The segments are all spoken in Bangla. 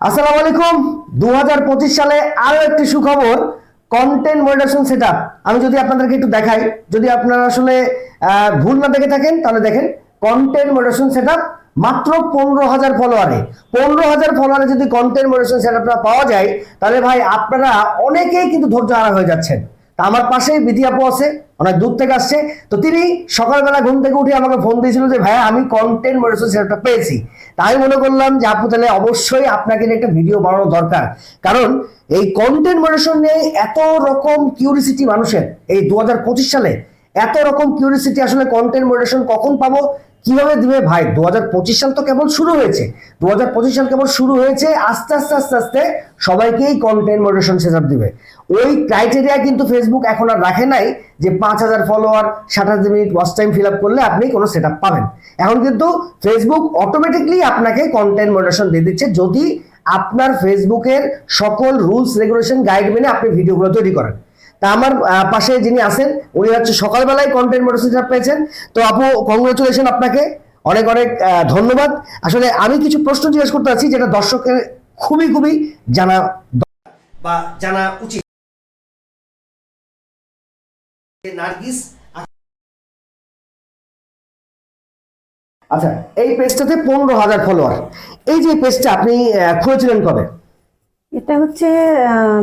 আসসালামু আলাইকুম। দু হাজার পঁচিশ সালে আরও একটি সুখবর কন্টেন্ট মনিটেশন সেট আমি যদি আপনাদেরকে একটু দেখাই, যদি আপনারা আসলে ভুল না দেখে থাকেন, তাহলে দেখেন কন্টেন্ট মনিটেশন সেট মাত্র পনেরো হাজার ফলোয়ারে পনেরো হাজার ফলোয়ারে যদি কন্টেন্ট মনিটেশন সেট পাওয়া যায়, তাহলে ভাই আপনারা অনেকেই কিন্তু ধৈর্য হারা হয়ে যাচ্ছেন। তা আমার পাশেই বিধি আপু আছে অনেক দূর থেকে আসছে। তো তিনি সকালবেলা ঘুম থেকে উঠে আমাকে ফোন দিয়েছিল যে, ভাইয়া, আমি কন্টেন্ট মডারেশন সেটআপটা পেয়েছি। তাই মনে করলাম যে, আপু, তাহলে অবশ্যই আপনাকে একটা ভিডিও বানানো দরকার। কারণ এই কন্টেন্ট মডারেশন নিয়ে এত রকম কিউরিসিটি মানুষের, এই দু হাজার পঁচিশ সালে, এত রকম কিউরিসিটি আসলে কন্টেন্ট মডারেশন কখন পাবো? কীভাবে দিবে? ভাই, দুহাজার পঁচিশ সাল তো কেবল শুরু হয়েছে। দুহাজার পঁচিশ সাল কেবল শুরু হয়েছে, আস্তে আস্তে আস্তে আস্তে সবাইকেই কন্টেন্ট মডারেশন সেটআপ দিবে। ওই ক্রাইটেরিয়া কিন্তু ফেসবুক এখন আর রাখে নাই যে পাঁচ হাজার ফলোয়ার হাজার minute watch time fill up করলে আপনি কোনো সেট পাবেন। এখন কিন্তু ফেসবুক অটোমেটিকলি আপনাকে কন্টেন্ট মডারেশন দিয়ে দিচ্ছে যদি আপনার ফেসবুকের সকল রুলস রেগুলেশন গাইড মেনে আপনি ভিডিওগুলো তৈরি করেন। তা আমার পাশে যিনি আছেন, উনি হচ্ছে সকালবেলায় কন্টেন্ট মডারেশন পেয়েছেন। তো আপু কংগ্রেচুলেশন আপনাকে। অনেক অনেক ধন্যবাদ। আসলে আমি কিছু প্রশ্ন জিজ্ঞেস করতে চাচ্ছি, যেটা দর্শকের খুবই খুবই জানা বা জানা উচিত। আচ্ছা এই পেজটাতে পনেরো হাজার ফলোয়ার এই যে পেজটা আপনি খুলেছিলেন কবে? এটা হচ্ছে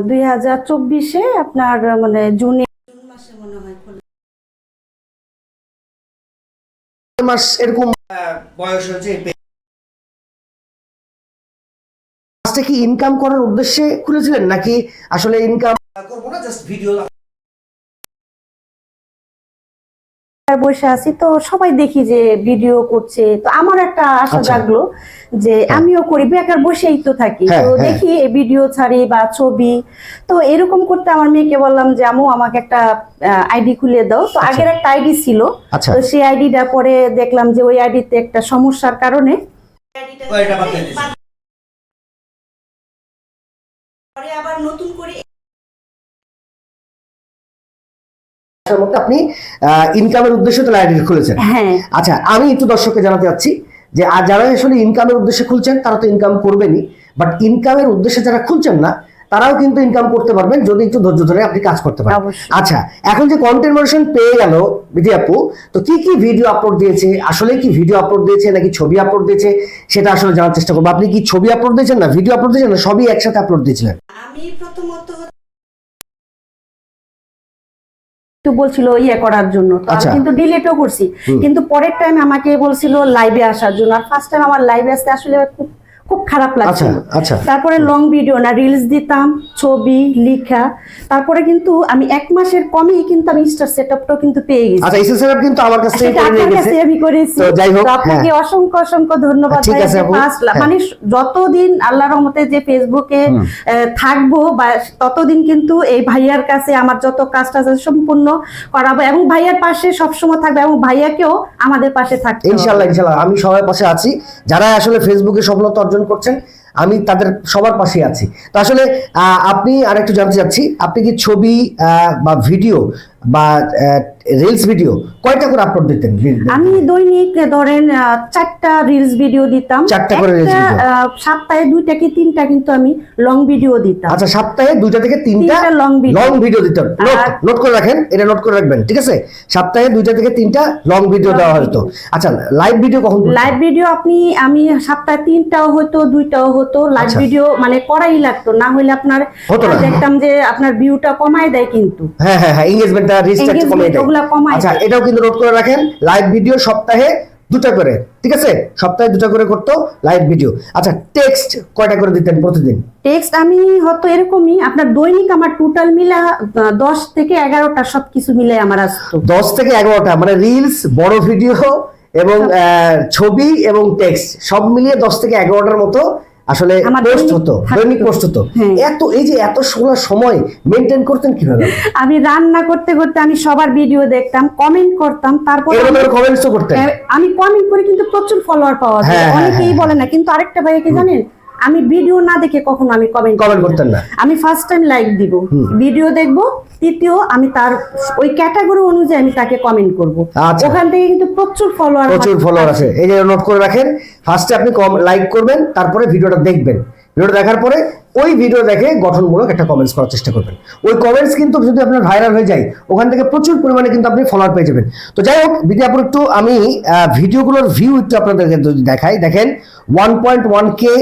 দুই হাজার চব্বিশে আপনার মানে জুনে জুন মাসে মনে হয় মাস এরকম বয়স? কাজটা কি ইনকাম করার উদ্দেশ্যে খুলেছিলেন নাকি আসলে ইনকাম করব না জাস্ট ভিডিও বসে আছি তো সবাই দেখি যে ভিডিও করছে। তো আমার একটা আশা আচ্ছা। জাগলো যে আমিও করি বেকার বসেই তো থাকি। হ্যাঁ, তো হ্যাঁ। দেখি ভিডিও ছাড়ি বা ছবি। তো এরকম করতে আমার মেয়েকে বললাম যে আমু আমাকে একটা আইডি খুলে দাও। তো আচ্ছা। আগের একটা আইডি ছিল। আচ্ছা। তো সেই আইডিটা পরে দেখলাম যে ওই আইডিতে একটা সমস্যার কারণে পরে আবার নতুন করে তার মধ্যে আপনি ইনকামের উদ্দেশ্যে তাহলে আইডি খুলেছেন। হ্যাঁ। আচ্ছা আমি একটু দর্শককে জানাতে চাচ্ছি যে আর যারা আসলে ইনকামের উদ্দেশ্যে খুলছেন তারা তো ইনকাম করবেনই। বাট ইনকামের উদ্দেশ্যে যারা খুলছেন না তারাও কিন্তু ইনকাম করতে পারবেন যদি একটু ধৈর্য ধরে আপনি কাজ করতে পারেন। আচ্ছা এখন যে কন্টেন্ট পেয়ে গেল বিধি আপু তো কি কি ভিডিও আপলোড দিয়েছে? আসলে কি ভিডিও আপলোড দিয়েছে নাকি ছবি আপলোড দিয়েছে? সেটা আসলে জানার চেষ্টা করব। আপনি কি ছবি আপলোড দিয়েছেন না ভিডিও আপলোড দিয়েছেন না সবই একসাথে আপলোড দিয়েছিলেন? আমি প্রথমত একটু বলছিল ইয়ে করার জন্য। তো আমি আচ্ছা। কিন্তু ডিলেটও করছি। কিন্তু পরের টাইম আমাকে বলছিল লাইভে আসার জন্য। আর ফার্স্ট টাইম আমার লাইভে আসতে আসলে খুব খুব খারাপ আচ্ছা লাগছিল। আচ্ছা। তারপরে লং ভিডিও না রিলস দিতাম ছবি লিখা। তারপরে কিন্তু আমি এক মাসের কমেই কিন্তু আমি স্টার সেটআপটাও কিন্তু পেয়ে গেছি। আচ্ছা এসএস সেটআপ কিন্তু আমার কাছ নিয়ে আপনার কাছে আমি করেছি। তো যাই হোক, আপনাকে হ্যাঁ। অসংখ্য অসংখ্য ধন্যবাদ ঠিক আছে হ্যাঁ। মানে যতদিন আল্লাহর রহমতে যে ফেসবুকে থাকব বা ততদিন কিন্তু এই ভাইয়ার কাছে আমার যত কাজটা আছে সম্পূর্ণ করাবো এবং ভাইয়ার পাশে সবসময় থাকবে এবং ভাইয়াকেও আমাদের পাশে থাকতে হবে। ইনশাল্লাহ ইনশাল্লাহ। আমি সবার পাশে আছি। যারা আসলে ফেসবুকে সফলতা অর্জন করছেন, আমি তাদের সবার পাশে আছি। তো আসলে আপনি আর একটু জানতে চাচ্ছি, আপনি কি ছবি বা ভিডিও বা রিলস ভিডিও কয়টা করে আপলোড দিতেন আমি দৈনিক ধরেন চারটা রিলস ভিডিও দিতাম। চারটা করে একটা, সপ্তাহে দুইটা কি তিনটা কিন্তু আমি লং ভিডিও দিতাম। আচ্ছা সপ্তাহে দুইটা থেকে তিনটা long video। লং ভিডিও দিতেন নোট করে রাখেন এটা নোট করে রাখবেন ঠিক আছে? সপ্তাহে দুইটা থেকে তিনটা লং ভিডিও দেওয়া হতো। আচ্ছা লাইভ ভিডিও কখন লাইভ ভিডিও আপনি আমি সপ্তাহে তিনটাও হতো দুইটাও হতো। লাইভ আচ্ছা। ভিডিও মানে করাই লাগতো না হলে আপনার দেখতাম যে আপনার ভিউটা কমায় দেয় কিন্তু। হ্যাঁ হ্যাঁ হ্যাঁ এঙ্গেজমেন্টটা রিচটা কমিয়ে দেয়। ওগুলা কমায় আচ্ছা এটাও কিন্তু নোট করে রাখেন লাইভ ভিডিও সপ্তাহে দুটা করে ঠিক আছে? সপ্তাহে দুটা করে করতো লাইভ ভিডিও আচ্ছা টেক্সট কয়টা করে দিতেন প্রতিদিন? টেক্সট আমি হয়তো এরকমই আপনার দৈনিক আমার টোটাল মিলা দশ থেকে এগারোটা সবকিছু মিলে আমার আসতো। দশ থেকে এগারোটা মানে রিলস বড় ভিডিও এবং আহ, ছবি এবং টেক্সট সব মিলিয়ে দশ থেকে এগারোটার মতো আসলে পোস্ট হতো দৈনিক পোস্ট হতো হ্যাঁ। এত এই যে এত সোলা সময় মেনটেন করতেন কীভাবে? আমি রান্না করতে করতে আমি সবার ভিডিও দেখতাম কমেন্ট করতাম তারপর কমেন্টস করতেন। হ্যাঁ, আমি কমেন্ট করে কিন্তু প্রচুর ফলোয়ার পাওয়া যায়। হ্যাঁ, অনেকেই। বলে না কিন্তু আরেকটা ভাইকে জানেন? আমি ভিডিও না দেখে কখনো আমি কমেন্ট কমেন্ট করতেন না। আমি ফার্স্ট টাইম লাইক দিব। ভিডিও দেখব তৃতীয় আমি তার ওই ক্যাটাগরি অনুযায়ী আমি তাকে কমেন্ট করব। আচ্ছা। ওখান থেকে কিন্তু প্রচুর ফলোয়ার প্রচুর ফলোয়ার আছে এই যে নোট করে রাখেন ফার্স্টে আপনি লাইক করবেন তারপরে ভিডিওটা দেখবেন। ভিডিও দেখার পরে ওই ভিডিও দেখে গঠনমূলক একটা কমেন্টস করার চেষ্টা করবেন। ওই কমেন্টস কিন্তু যদি আপনার ভাইরাল হয়ে যায় ওখান থেকে প্রচুর পরিমাণে কিন্তু আপনি ফলোয়ার পেয়ে যাবেন। তো যাই হোক বিদ্যাপুর একটু আমি ভিডিওগুলোর ভিউ একটু আপনাদেরকে যদি দেখাই দেখেন one point one K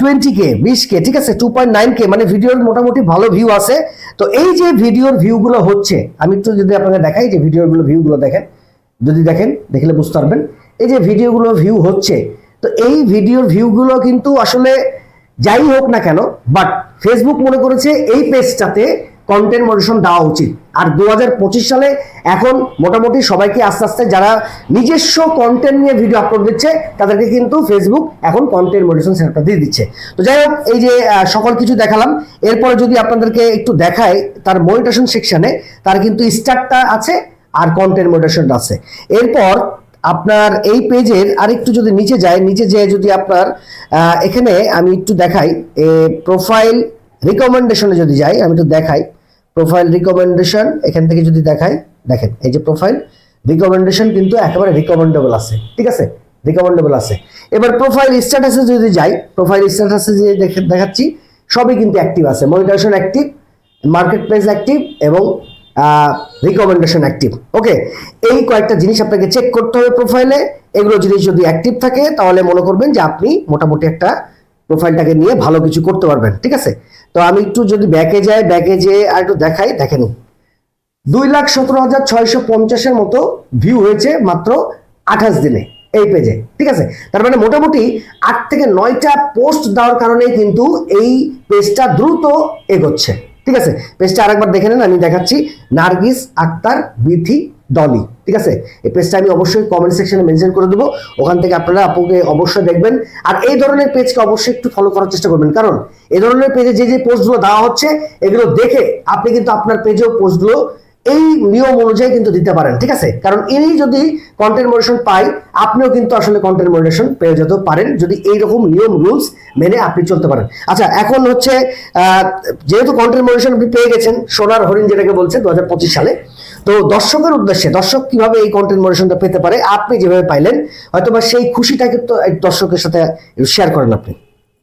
twenty K বিশ কে ঠিক আছে? টু পয়েন্ট নাইন কে মানে ভিডিওর মোটামুটি ভালো ভিউ আছে। তো এই যে ভিডিওর ভিউগুলো হচ্ছে, আমি একটু যদি আপনাকে দেখাই যে ভিডিওগুলো ভিউগুলো দেখেন। যদি দেখেন, দেখলে বুঝতে পারবেন। এই যে ভিডিওগুলো ভিউ হচ্ছে, তো এই ভিডিওর ভিউগুলো কিন্তু আসলে যাই হোক না কেন বাট ফেসবুক মনে করেছে এই পেজটাতে কন্টেন্ট মডিশন দেওয়া উচিত। আর দু হাজার পঁচিশ সালে এখন মোটামুটি সবাইকে আস্তে আস্তে যারা নিজস্ব কন্টেন্ট নিয়ে ভিডিও আপলোড দিচ্ছে, তাদেরকে কিন্তু ফেসবুক এখন কন্টেন্ট মডিশন সেটআপটা দিয়ে দিচ্ছে। তো যাই হোক, এই যে সকল কিছু দেখালাম। এরপরে যদি আপনাদেরকে একটু দেখায় তার মনিটেশন সেকশানে তার কিন্তু স্টার্টটা আছে আর কন্টেন্ট মডিটেশনটা আছে। এরপর আপনার এই পেজের আরেকটু যদি নিচে যায়, নিচে যেয়ে যদি আপনার এখানে আমি একটু দেখাই প্রোফাইল রিকমেন্ডেশনে যদি যাই, আমি একটু দেখাই। প্রোফাইল রিকমেন্ডেশন এখান থেকে যদি দেখায়, দেখেন, এই যে প্রোফাইল রিকমেন্ডেশন কিন্তু একেবারে রিকমেন্ডেবল আছে, ঠিক আছে? রিকমেন্ডেবল আছে। এবার প্রোফাইল স্ট্যাটাসে যদি যাই প্রোফাইল স্ট্যাটাসে যে দেখে- দেখাচ্ছি, সবই কিন্তু অ্যাক্টিভ আছে। Monetisation active marketplace active এবং রিকমেন্ডেশন অ্যাক্টিভ ওকে এই কয়েকটা জিনিস আপনাকে চেক করতে হবে প্রোফাইলে এগুলো জিনিস যদি অ্যাক্টিভ থাকে, তাহলে মনে করবেন যে আপনি মোটামুটি একটা প্রোফাইলটাকে নিয়ে ভালো কিছু করতে পারবেন, ঠিক আছে? তো আমি একটু যদি ব্যাকে যাই ব্যাকে যেয়ে আর একটু দেখাই দেখেন দুই লাখ সতেরো হাজার ছয়শো পঞ্চাশের মতো ভিউ হয়েছে মাত্র আঠাশ দিনে এই পেজে ঠিক আছে? তার মানে মোটামুটি আট থেকে নয়টা পোস্ট দেওয়ার কারণে কিন্তু এই পেজটা দ্রুত এগোচ্ছে, ঠিক আছে? পেজটা আরেকবার দেখে নেন, আমি দেখাচ্ছি। নার্গিস আক্তার, বিথি, ডলি। ঠিক আছে? এই পেজটা আমি অবশ্যই কমেন্ট সেকশনে মেনশন করে দেবো। ওখান থেকে আপনারা আপুকে অবশ্যই দেখবেন। আর এই ধরনের পেজকে অবশ্যই একটু ফলো করার চেষ্টা করবেন। কারণ এই ধরনের পেজে যে যে পোস্টগুলো দেওয়া হচ্ছে, এগুলো দেখে আপনি কিন্তু আপনার পেজেও পোস্টগুলো এই নিয়ম অনুযায়ী কিন্তু দিতে পারেন। ঠিক আছে? কারণ ইনি যদি কন্টেন্ট মডারেশন পাই আপনিও কিন্তু আসলে কন্টেন্ট মডারেশন পেয়ে যেতে পারেন, যদি এইরকম নিয়ম রুলস মেনে আপনি চলতে পারেন। আচ্ছা এখন হচ্ছে যেহেতু কন্টেন্ট মডারেশন আপনি পেয়ে গেছেন, সোনার হরিণ যেটাকে বলছে, দু হাজার পঁচিশ সালে তো দর্শকের উদ্দেশ্যে, দর্শক কীভাবে এই কন্টেন্ট মডারেশনটা পেতে পারে? আপনি যেভাবে পাইলেন, হয়তোবা সেই খুশিটাকে তো দর্শকের সাথে শেয়ার করেন আপনি।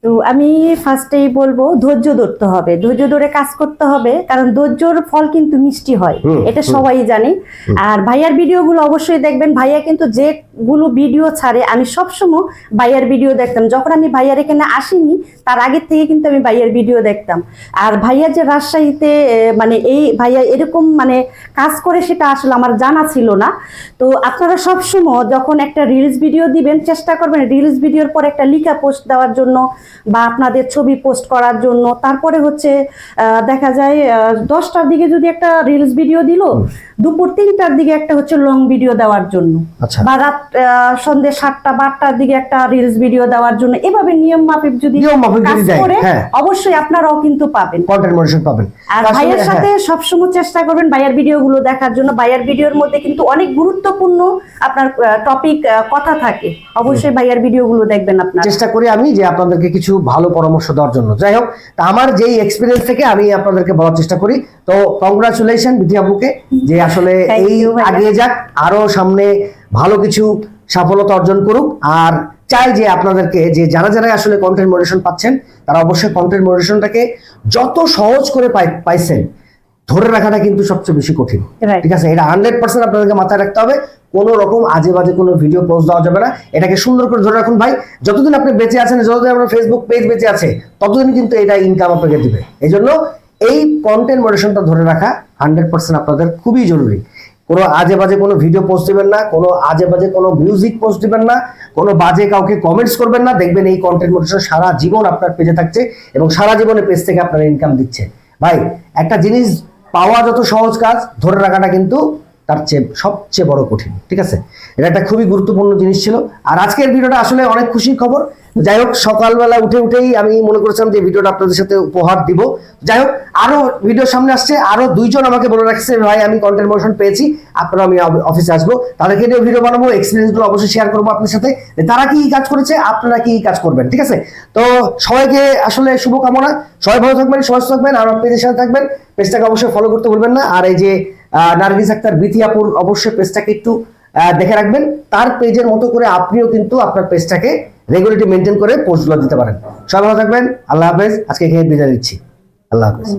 তো আমি ফার্স্টেই বলব ধৈর্য ধরতে হবে। ধৈর্য ধরে কাজ করতে হবে কারণ ধৈর্যর ফল কিন্তু মিষ্টি হয় এটা সবাই জানে। আর ভাইয়ার ভিডিওগুলো অবশ্যই দেখবেন। ভাইয়া কিন্তু যেগুলো ভিডিও ছাড়ে আমি সবসময় ভাইয়ার ভিডিও দেখতাম। যখন আমি ভাইয়ার এখানে আসিনি তার আগের থেকে কিন্তু আমি ভাইয়ার ভিডিও দেখতাম। আর ভাইয়া যে রাজশাহীতে মানে এই ভাইয়া এরকম মানে কাজ করে সেটা আসলে আমার জানা ছিল না। তো আপনারা সবসময় যখন একটা রিলস ভিডিও দিবেন চেষ্টা করবেন রিলস ভিডিওর পর একটা লিখা পোস্ট দেওয়ার জন্য বা আপনাদের ছবি পোস্ট করার জন্য। তারপরে হচ্ছে দেখা যায় দশটার দিকে যদি একটা রিলস ভিডিও দিল দুপুর তিনটার দিকে একটা হচ্ছে লং ভিডিও দেওয়ার জন্য। আচ্ছা। বা রাত সন্ধ্যে সাতটা বারোটার দিকে একটা রিলস ভিডিও দেওয়ার জন্য। এভাবে নিয়ম মাফিক যদি করে হ্যাঁ। অবশ্যই আপনারাও কিন্তু পাবেন। পাবেন। আর ভাইয়ের হ্যাঁ। সাথে সবসময় চেষ্টা করবেন ভাইয়ের ভিডিওগুলো দেখার জন্য। ভাইয়ের ভিডিওর মধ্যে কিন্তু অনেক গুরুত্বপূর্ণ আপনার টপিক কথা থাকে। অবশ্যই ভাইয়ের ভিডিওগুলো দেখবেন আপনার। চেষ্টা করি আমি যে আপনাদেরকে কিছু ভালো পরামর্শ দেওয়ার জন্য। যাই হোক তা আমার যেই এক্সপিরিয়েন্স থেকে আমি আপনাদেরকে বলার চেষ্টা করি তো কংগ্রাচুলেশন বিধি আপুকে যে আসলে এই আগিয়ে যাক আরও সামনে ভালো কিছু সফলতা অর্জন করুক। আর চাই যে আপনাদেরকে যে যারা যারা আসলে কন্টেন্ট মডারেশন পাচ্ছেন তারা অবশ্যই কন্টেন্ট মডারেশনটাকে যত সহজ করে পাই- পাইছেন ধরে রাখাটা কিন্তু সবচেয়ে বেশি কঠিন। ঠিক আছে? এটা হান্ড্রেড পার্সেন্ট আপনাদেরকে মাথায় রাখতে হবে। কোনো রকম আজে বাজে কোনো ভিডিও পোস্ট দেওয়া যাবে না। এটাকে সুন্দর করে ধরে রাখুন ভাই। যতদিন আপনি বেঁচে আছেন যতদিন আপনার ফেসবুক পেজ বেঁচে আছে ততদিন কিন্তু এটা ইনকাম আপনাকে দিবে। এই জন্য এই কন্টেন্ট মডারেশনটা ধরে রাখা হান্ড্রেড পার্সেন্ট আপনাদের খুবই জরুরি। কোনো আজে বাজে কোনো ভিডিও পোস্ট দিবেন না কোনো আজে বাজে কোনো মিউজিক পোস্ট দিবেন না কোনো বাজে কাউকে কমেন্টস করবেন না। দেখবেন এই কন্টেন্ট মডারেশন সারা জীবন আপনার পেজে থাকছে এবং সারা জীবনে পেজ থেকে আপনার ইনকাম দিচ্ছে। ভাই একটা জিনিস পাওয়া যত সহজ কাজ ধরে রাখাটা কিন্তু তার চেয়ে সবচেয়ে বড় কঠিন, ঠিক আছে? এটা একটা খুবই গুরুত্বপূর্ণ জিনিস ছিল। আর আজকের ভিডিওটা আসলে অনেক খুশির খবর। যাই হোক, সকালবেলা উঠে উঠেই আমি মনে করেছিলাম যে ভিডিওটা আপনাদের সাথে উপহার দিব। যাই হোক, আরও ভিডিও সামনে আসছে, আরও দুইজন আমাকে বলে রাখছে, ভাই, আমি কন্টেন্ট মোশন পেয়েছি, আপনারা আমি অফিসে আসব। তাদেরকে নিয়ে ভিডিও বানাবো এক্সপিরিয়েন্সগুলো অবশ্যই শেয়ার করব আপনার সাথে। তারা কি কাজ করেছে, আপনারা কি কাজ করবেন, ঠিক আছে? তো সবাইকে আসলে শুভকামনা। সবাই ভালো থাকবেন, সুস্থ থাকবেন, আর পেজের সাথে থাকবেন। পেজটাকে অবশ্যই ফলো করতে ভুলবেন না। আর এই যে নার্গিস আক্তার বিথিয়াপুর অবশ্যই পেজটাকে একটু দেখে রাখবেন। তার পেজের মতো করে আপনিও কিন্তু আপনার পেজটাকে রেগুলেটরি মেনটেন করে পোস্টগুলো দিতে পারেন। সবাই ভালো থাকবেন। আল্লাহ হাফেজ। আজকে এখানে বিদায় দিচ্ছি আল্লাহ হাফেজ।